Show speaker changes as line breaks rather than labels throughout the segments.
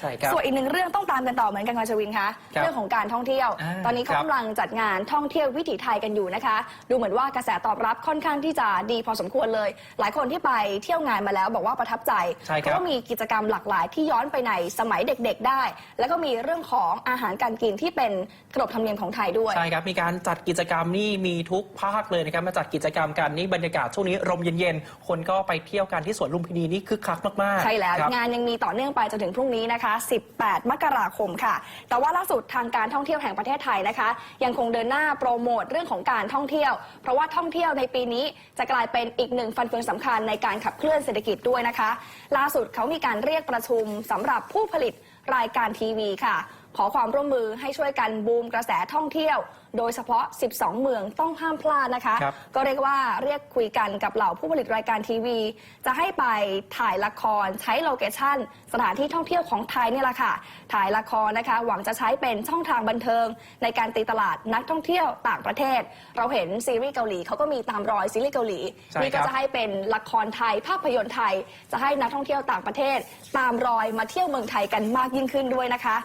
ใช่ครับ
ส่วนอีกหนึ่งเรื่องต้องตามกันต่อเหมือนกันค่ะชวินคะ
ครับ
เรื่องของการท่องเที่ยว
อ่า
ตอนนี้เขา
ครับ
กำลังจัดงานท่องเที่ยววิถีไทยกันอยู่นะคะ ดูเหมือนว่ากระแสตอบรับค่อนข้างที่จะดีพอสมควรเลย หลายคนที่ไปเที่ยวงานมาแล้วบอกว่าประทับใจ
ใช่ครับ
เพราะว่ามีกิจกรรมหลากหลายที่ย้อนไปในสมัยเด็กๆได้ แล้วก็มีเรื่องของอาหารการกินที่เป็นขนบธรรมเนียมของไทยด้วย
ใช่ครับ มีการจัดกิจกรรมนี่มีทุกภาคเลยนะครับ มาจัดกิจกรรมกันนี่บรรยากาศช่วงนี้ลมเย็นๆ คนก็ไปเที่ยวกันที่สวนลุมพินีนี่คึกคักมากๆ
ใช่แล้ว
ครับ
งานยังมีต่อเนื่องไปจนถึงพรุ่งนี้นะคะ18 มกราคมค่ะ แต่ว่าล่าสุดทางการท่องเที่ยวแห่งประเทศไทยนะคะ ยังคงเดินหน้าโปรโมทเรื่องของการท่องเที่ยว เพราะว่าท่องเที่ยวในปีนี้จะกลายเป็นอีกหนึ่งฟันเฟืองสำคัญในการขับเคลื่อนเศรษฐกิจด้วยนะคะ ล่าสุดเขามีการเรียกประชุมสำหรับผู้ผลิตรายการทีวีค่ะ ขอความร่วมมือให้ช่วยกันบูมกระแสท่องเที่ยว โดยเฉพาะ 12 เมืองต้องห้ามพลาดนะคะ
ครับ
ก็เรียกว่าเรียกคุยกันกับเหล่าผู้ผลิตรายการทีวี จะให้ไปถ่ายละครใช้โลเคชั่น สถานที่ท่องเที่ยวของไทยนี่แหละค่ะ ถ่ายละครนะคะ หวังจะใช้เป็นช่องทางบันเทิง ในการตีตลาดนักท่องเที่ยวต่างประเทศ เราเห็นซีรีส์เกาหลีเขาก็มีตามรอยซีรีส์เกาหลี
ใช่
นี่ก็
ครับ
จะให้เป็นละครไทยภาพยนตร์ไทย จะให้นักท่องเที่ยวต่างประเทศ ตามรอยมาเที่ยวเมืองไทยกันมากยิ่งขึ้นด้วยนะคะ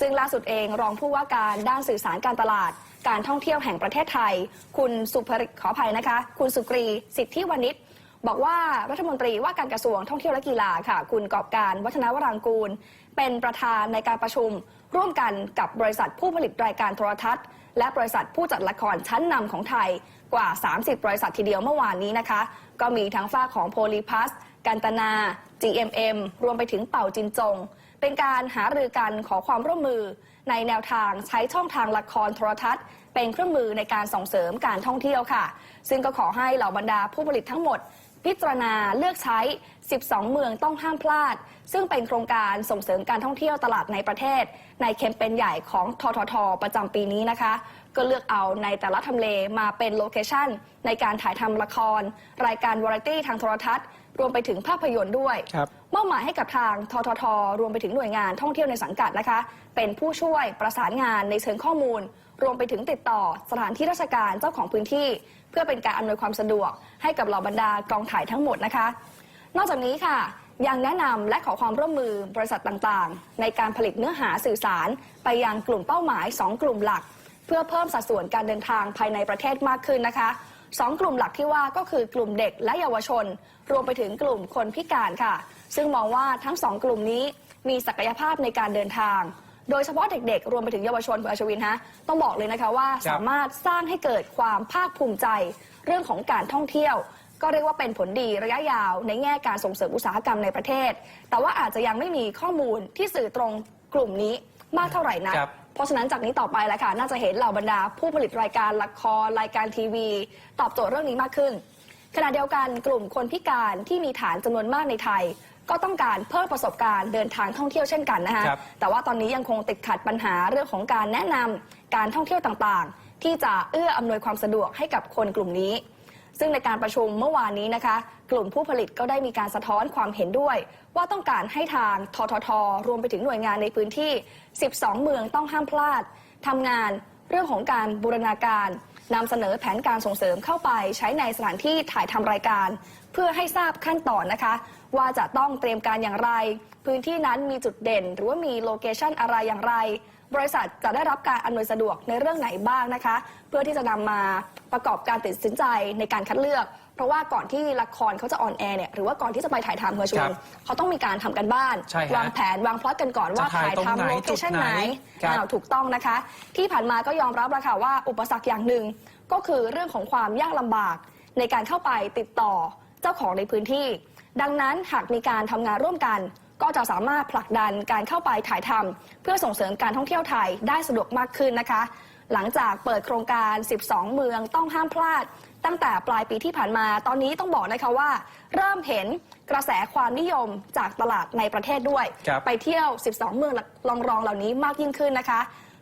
ซึ่งล่าสุดเองรองผู้ว่าการด้านสื่อสารการตลาด การท่องเที่ยวแห่งประเทศไทย คุณสุภริขออภัยนะคะ คุณสุกรี สิทธิวณิชบอกว่ารัฐมนตรีว่าการกระทรวงท่องเที่ยวและกีฬาค่ะ คุณกอบการวัฒนวรางกูล เป็นประธานในการประชุม ร่วมกันกับบริษัทผู้ผลิตรายการโทรทัศน์ และบริษัทผู้จัดละครชั้นนำของไทยกว่า 30 บริษัททีเดียวเมื่อวานนี้นะคะ ก็มีทั้งฝ้าของโพลีพัสกันตนา GMM รวมไปถึงเป่าจินจง เป็นการหารือกันขอความร่วมมือในแนวทางใช้ช่องทางละครโทรทัศน์ เป็นเครื่องมือในการส่งเสริมการท่องเที่ยวค่ะ ซึ่งก็ขอให้เหล่าบรรดาผู้ผลิตทั้งหมด พิจารณาเลือกใช้ 12 เมืองต้องห้ามพลาด ซึ่งเป็นโครงการส่งเสริมการท่องเที่ยวตลาดในประเทศ ในแคมเปญใหญ่ของทททประจำปีนี้นะคะ ก็เลือกเอาในแต่ละทำเลมาเป็นโลเคชั่นในการถ่ายทำละคร รายการวาไรตี้ทางโทรทัศน์ รวมไปถึงภาพยนตร์ด้วย
ครับ
มอบหมายให้กับทางททท รวมไปถึงหน่วยงานท่องเที่ยวในสังกัดนะคะ เป็นผู้ช่วยประสานงานในเชิงข้อมูล รวมไปถึงติดต่อสถานที่ราชการเจ้าของพื้นที่ เพื่อเป็นการอำนวยความสะดวก ให้กับเหล่าบรรดากองถ่ายทั้งหมดนะคะ นอกจากนี้ค่ะ ยังแนะนำและขอความร่วมมือบริษัทต่างๆ ในการผลิตเนื้อหาสื่อสารไปยังกลุ่มเป้าหมาย 2 กลุ่มหลัก เพื่อเพิ่มสัดส่วนการเดินทางภายในประเทศมากขึ้นนะคะสองกลุ่มหลักที่ว่าก็คือกลุ่มเด็กและเยาวชน รวมไปถึงกลุ่มคนพิการค่ะ ซึ่งมองว่าทั้งสองกลุ่มนี้มีศักยภาพในการเดินทาง โดยเฉพาะเด็กๆ รวมไปถึงเยาวชนคุณอัชวินฮะต้องบอกเลยนะคะว่า
ครับ
สามารถสร้างให้เกิดความภาคภูมิใจ เรื่องของการท่องเที่ยวก็เรียกว่าเป็นผลดีระยะยาวในแง่การส่งเสริมอุตสาหกรรมในประเทศ แต่ว่าอาจจะยังไม่มีข้อมูลที่สื่อตรงกลุ่มนี้มากเท่าไหร่นัก
ครับ
เพราะฉะนั้นจากนี้ต่อไปแล้วค่ะ น่าจะเห็นเหล่าบรรดาผู้ผลิตรายการละครรายการทีวี ตอบโจทย์เรื่องนี้มากขึ้น ขณะเดียวกันกลุ่มคนพิการที่มีฐานจำนวนมากในไทย ก็ต้องการเพิ่มประสบการณ์เดินทางท่องเที่ยวเช่นกันนะคะ
ครับ
แต่ว่าตอนนี้ยังคงติดขัดปัญหาเรื่องของการแนะนำการท่องเที่ยวต่างๆ ที่จะเอื้ออำนวยความสะดวกให้กับคนกลุ่มนี้ ซึ่งในการประชุมเมื่อวานนี้นะคะ กลุ่มผู้ผลิตก็ได้มีการสะท้อนความเห็นด้วย ว่าต้องการให้ทางทททรวมไปถึงหน่วยงานในพื้นที่ 12 เมืองต้องห้ามพลาดทำงานเรื่องของการบูรณาการนำเสนอแผนการส่งเสริมเข้าไปใช้ในสถานที่ถ่ายทำรายการ เพื่อให้ทราบขั้นตอนนะคะ ว่าจะต้องเตรียมการอย่างไร พื้นที่นั้นมีจุดเด่น หรือว่ามีโลเคชันอะไรอย่างไร บริษัทจะได้รับการอำนวยสะดวกในเรื่องไหนบ้างนะคะ เพื่อที่จะนำมาประกอบการตัดสินใจในการคัดเลือก เพราะว่าก่อนที่ละครเขาจะออนแอร์เนี่ยหรือว่าก่อนที่จะไปถ่ายทำเพื่อช
ครั
วน
บ
เขาต้องมีการทำกันบ้าน
ใช่ฮะ
วางแผนวางพล็อตกันก่อนว่า
จะถ่าย
ถ่าย
ตรงไหน
ทำโลเคชัน
จุดไห
ไห
น
น
ครับ
อ้าวถูกต้องนะคะ ที่ผ่านมาก็ยอมรับแล้วค่ะว่าอุปสรรคอย่างหนึ่งก็คือเรื่องของความยากลำบากในการเข้าไปติดต่อเจ้าของในพื้นที่ ดังนั้นหากมีการทำงานร่วมกัน ก็จะสามารถผลักดันการเข้าไปถ่ายทำเพื่อส่งเสริมการท่องเที่ยวไทยได้สะดวกมากขึ้นนะคะ หลังจากเปิดโครงการ 12 เมืองต้องห้ามพลาด ตั้งแต่ปลายปีที่ผ่านมา ตอนนี้ต้องบอกนะคะว่า เริ่มเห็นกระแสความนิยมจากตลาดในประเทศด้วย
ครับ
ไปเที่ยว 12 เมืองรองรองๆเหล่านี้มากยิ่งขึ้นนะคะ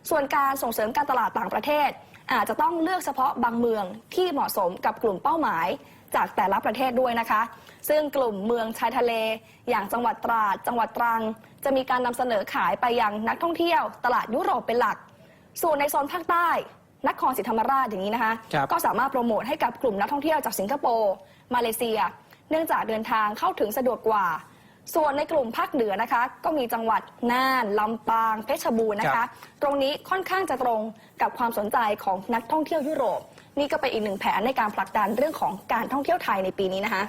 ส่วนการส่งเสริมการตลาดต่างประเทศอาจจะต้องเลือกเฉพาะบางเมืองที่เหมาะสมกับกลุ่มเป้าหมาย จากแต่ละประเทศด้วยนะคะ ซึ่งกลุ่มเมืองชายทะเล อย่างจังหวัดตราด จังหวัดตรัง จะมีการนำเสนอขายไปยังนักท่องเที่ยว ตลาดยุโรปเป็นหลัก ส่วนในโซนภาคใต้นครศรีธรรมราชอย่างนี้นะคะ
ครับ
ก็สามารถโปรโมทให้กับกลุ่มนักท่องเที่ยวจากสิงคโปร์มาเลเซีย เนื่องจากเดินทางเข้าถึงสะดวกกว่า ส่วนในกลุ่มภาคเหนือนะคะ ก็มีจังหวัดน่านลำปาง เพชรบูรณ์นะ
ครั
คะ
บ
ตรงนี้ค่อนข้างจะตรงกับความสนใจของนักท่องเที่ยวยุโรป นี่ก็เป็นอีกหนึ่งแผนในการผลักดันเรื่องของการท่องเที่ยวไทยในปีนี้นะคะ